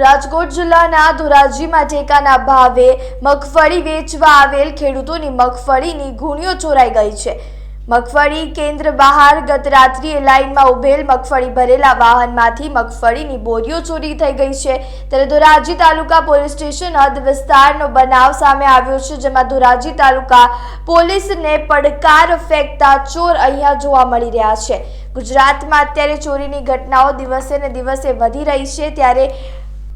રાજકોટ જિલ્લાના ધોરાજીમાં ટેકાના ભાવે મગફળી વેચવા આવેલ ખેડૂતોની મગફળીની ગુણીઓ ચોરાઈ ગઈ છે. મગફળી કેન્દ્ર બહાર ગત રાત્રિએ લાઇનમાં ઉભેલ મગફળી ભરેલા વાહનમાંથી મગફળીની બોરીઓ ચોરી થઈ ગઈ છે. ત્યારે ધોરાજી તાલુકા પોલીસ સ્ટેશન હદ વિસ્તારનો બનાવ સામે આવ્યો છે, જેમાં ધોરાજી તાલુકા પોલીસને પડકાર ફેંકતા ચોર અહીંયા જોવા મળી રહ્યા છે. ગુજરાતમાં અત્યારે ચોરીની ઘટનાઓ દિવસે ને દિવસે વધી રહી છે, ત્યારે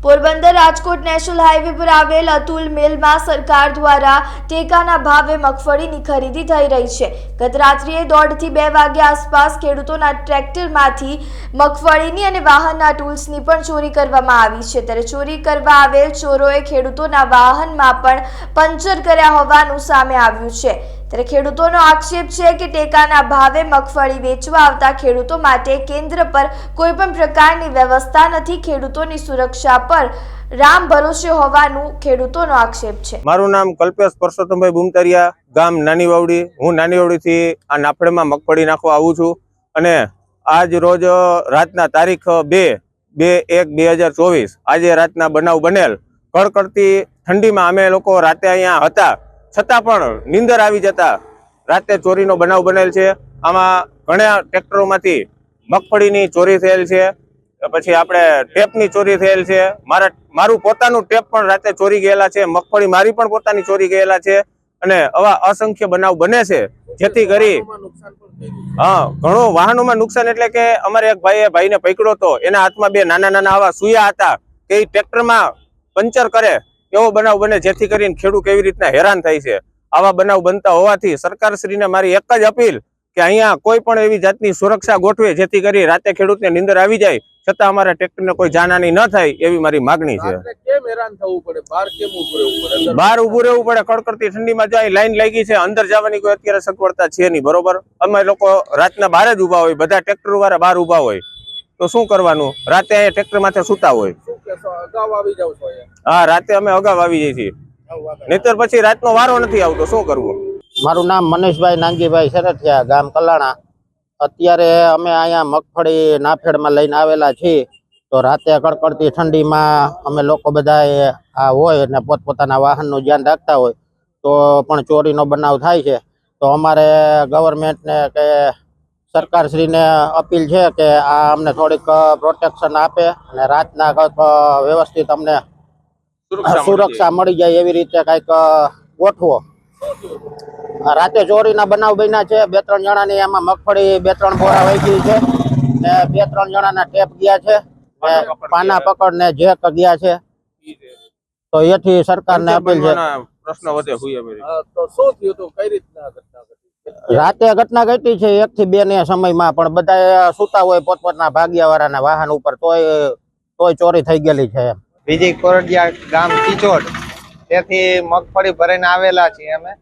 પોરબંદર રાજકોટ નેશનલ હાઈવે પર આવેલ અતુલ મિલમાં સરકાર દ્વારા ટેકાના ભાવે મગફળીની ખરીદી થઈ રહી છે. ગત રાત્રિએ દોઢથી બે વાગ્યા આસપાસ ખેડૂતોના ટ્રેક્ટરમાંથી મગફળીની અને વાહનના ટૂલ્સની પણ ચોરી કરવામાં આવી છે. ત્યારે ચોરી કરવા આવેલ ચોરોએ ખેડૂતોના વાહનમાં પણ પંચર કર્યા હોવાનું સામે આવ્યું છે. ત્યારે ખેડૂતોનો આક્ષેપ છે કે ટેકાના ભાવે મગફળી વેચવા આવતા ખેડૂતો માટે કેન્દ્ર પર કોઈ પણ પ્રકારની વ્યવસ્થા નથી, ખેડૂતોની સુરક્ષા પર રામ ભરોસે હોવાનું ખેડૂતોનો આક્ષેપ છે. મારું નામ કલ્પેશ પરસોત્તમભાઈ બુમતરિયા, ગામ નાની વાવડી હું નાની વાવડીથી આ નાફડમાં મગફળી નાખવા આવું છું અને આજ રોજ રાતના તારીખ, બે બે, એક, બે હજાર ચોવીસ, આજે રાતના બનાવ બનેલ. કડકડતી ઠંડીમાં અમે લોકો રાતે અહીંયા હતા. છતાં પણ નીંદર આવી જતા રાતે ચોરીનો બનાવ બનેલ છે. આમાં ઘણા ટ્રેક્ટરોમાંથી મગફળીની ચોરી થયેલ છે. પછી આપણે ટેપની ચોરી થયેલ છે. મારા, મારું પોતાનું ટેપ પણ રાતે ચોરી ગયેલા છે. મગફળી મારી પણ પોતાની ચોરી ગયેલા છે. અને આવા અસંખ્ય બનાવ બને છે. જેથી કરી હા, ઘણું વાહનોમાં નુકસાન એટલે કે અમારે એક ભાઈએ ભાઈને પકડ્યો હતો એના હાથમાં બે નાના નાના આવા સુયા હતા કે એ ટ્રેક્ટરમાં પંચર કરે એવો બનાવ બને જેથી કરીને ખેડૂત કેવી રીતના હેરાન થાય છે. આવા બનાવ બનતા હોવાથી સરકારશ્રીને મારી એક જ અપીલ કે અહીંયા કોઈ પણ એવી જાતની સુરક્ષા ગોઠવે જેથી કરી રાતે ખેડૂતને નીંદર આવી જાય છતાં અમારા ટ્રેક્ટરને કોઈ જાનહાની ન થાય એવી મારી માગણી છે. બહાર ઉભું રહેવું પડે? કડકડતી ઠંડીમાં જો અહીં લાઈન લાગી છે અંદર જવાની કોઈ અત્યારે સગવડતા છે નહીં બરોબર? અમે લોકો રાતના બહાર જ ઊભા હોય બધા ટ્રેક્ટર વાળા બહાર ઊભા હોય. તો શું કરવાનું? રાતે અહીંયા ટ્રેક્ટર માથે સૂતા હોય. અગાઉ આવી જાવ છો હા રાતે અમે અગાઉ આવી જઈએ છીએ. નહીતર પછી રાતનો વારો નથી આવતો શું કરવું? મારું નામ મનીષભાઈ નાંગીભાઈ સરઠિયા ગામ કલાણા. અત્યારે અમે અહીંયા મગફળી નાફેડમાં લઈને આવેલા છીએ. તો રાતે કડકડતી ઠંડીમાં અમે લોકો બધા આ હોય ને પોતપોતાના વાહનનું ધ્યાન રાખતા હોય તો પણ ચોરીનો બનાવ થાય છે. તો અમારે ગવર્મેન્ટને કે સરકારશ્રીને અપીલ છે કે આ અમને થોડીક પ્રોટેક્શન આપે અને રાતના વ્યવસ્થિત અમને સુરક્ષા મળી જાય. એવી રીતે કંઈક ગોઠવો. રાતે ચોરીના બનાવ બન્યા છે. બે ત્રણ જણાની એમાં મગફળી બે ત્રણ બોરા વહી છે ને બે ત્રણ જણાના ટેપ ગયા છે ને પાના પકડ ને જેક ગયા છે. તો એથી સરકારને અપીલ છે. પ્રશ્ન વધે હોય તો શું થયું હતું કઈ રીતના ઘટના ઘટી? રાતે ઘટના ઘટી છે એક થી બે ને સમયમાં, પણ બધા સુતા હોય પોતપોતના ભાગ્યા વાળાના વાહન ઉપર તોય તોય ચોરી થઈ ગયેલી છે એમ. વિજય કોરડિયા ગામ કિચોડ તેથી મગફળી ભરીને આવેલા છીએ અમે,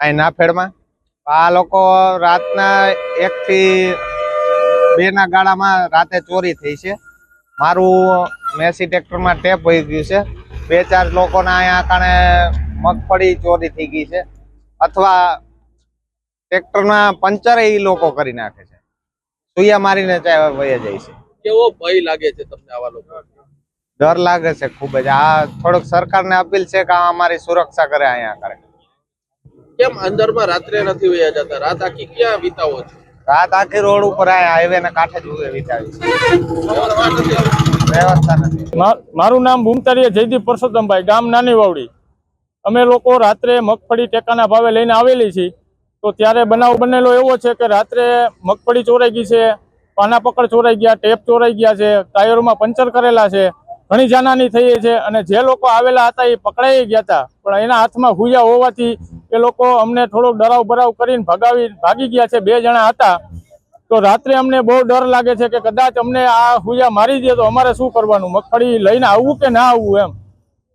અહીં નાફેડમાં. આ લોકો રાતના એક થી બે ના ગાળામાં રાતે ચોરી થઈ છે. મારું મેસી ટ્રેક્ટરમાં ટેપ વહી ગયું છે. બે ચાર લોકોના અહીંયા કારણે મગફળી ચોરી થઈ ગઈ છે. અથવા ટ્રેક્ટરના પંચર એ લોકો કરી નાખે છે. સુયા મારીને વયા જાય છે. કેવો ભય લાગે છે તમને આવા લોકો? ડર લાગે છે ખૂબ જ. આ થોડોક સરકારને અપીલ છે કે આ અમારી સુરક્ષા કરે અહીંયા કરે. કેમ અંદરમાં રાત્રે નથી વયા જતા? રાત આખી ક્યાં વિતાવો છો? રાત આખી રોડ ઉપર આ હાઈવે ને કાંઠે જ વિતાવી વ્યવસ્થા નથી. વ્યવસ્થા નથી. મા- મારું નામ ભૂમતારીયા જયદીપ પરસોત્તમભાઈ ગામ નાની વાવડી અમે લોકો રાત્રે મગફળી ટેકાના ભાવે લઈને આવેલી છીએ. તો ત્યારે બનાવ બનેલો એવો છે કે રાત્રે મગફળી ચોરાઈ ગઈ છે, પાના પકડ ચોરાઈ ગયા, ટેપ ચોરાઈ ગયા છે, ટાયરોમાં પંચર કરેલા છે, ઘણી જાનહાની થઈ છે અને જે લોકો આવેલા હતા એ પકડાઈ ગયા હતા. પણ એના હાથમાં હુયા હોવાથી એ લોકો અમને થોડોક ડરાવ બરાવ કરીને ભગાવી, ભાગી ગયા છે, બે જણા હતા. તો રાત્રે અમને બહુ ડર લાગે છે કે કદાચ અમને આ હુયા મારી દે તો અમારે શું કરવાનું? મગફળી લઈને આવવું કે ના આવવું એમ?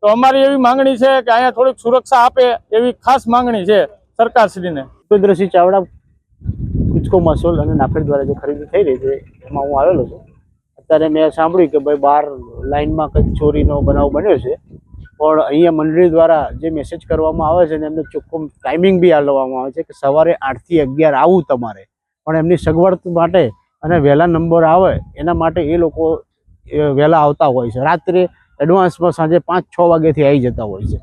તો અમારી એવી માંગણી છે કે અહીંયા થોડીક સુરક્ષા આપે એવી ખાસ માંગણી છે. સરકારશ્રીને. ભૂપેન્દ્રસિંહ ચાવડા કુચકો મસોલ અને નાફેડ દ્વારા જે ખરીદી થઈ રહી છે, એમાં હું આવેલો છું. અત્યારે મેં સાંભળ્યું કે ભાઈ બહાર લાઇનમાં કંઈક ચોરીનો બનાવ બન્યો છે. પણ અહીંયા મંડળી દ્વારા જે મેસેજ કરવામાં આવે છે ને, એમને ચોખ્ખું ટાઈમિંગ બી આપવામાં આવે છે કે સવારે આઠથી અગિયાર આવું તમારે. પણ એમની સગવડ માટે અને વહેલા નંબર આવે, એના માટે એ લોકો વહેલા આવતા હોય છે. રાત્રે એડવાન્સમાં સાંજે પાંચ છ વાગ્યાથી આવી જતા હોય છે.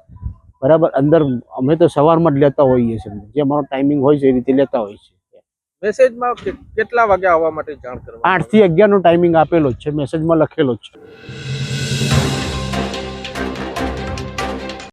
બરાબર? અંદર અમે તો સવારમાં જ લેતા હોઈએ છીએ. જે અમારો ટાઈમિંગ હોય છે એ રીતે લેતા હોઈએ છીએ. મેસેજમાં કેટલા વાગે આવવા માટે જાણ કરવા? આઠથી અગિયારનો ટાઈમિંગ આપેલો જ છે. મેસેજમાં લખેલો જ છે.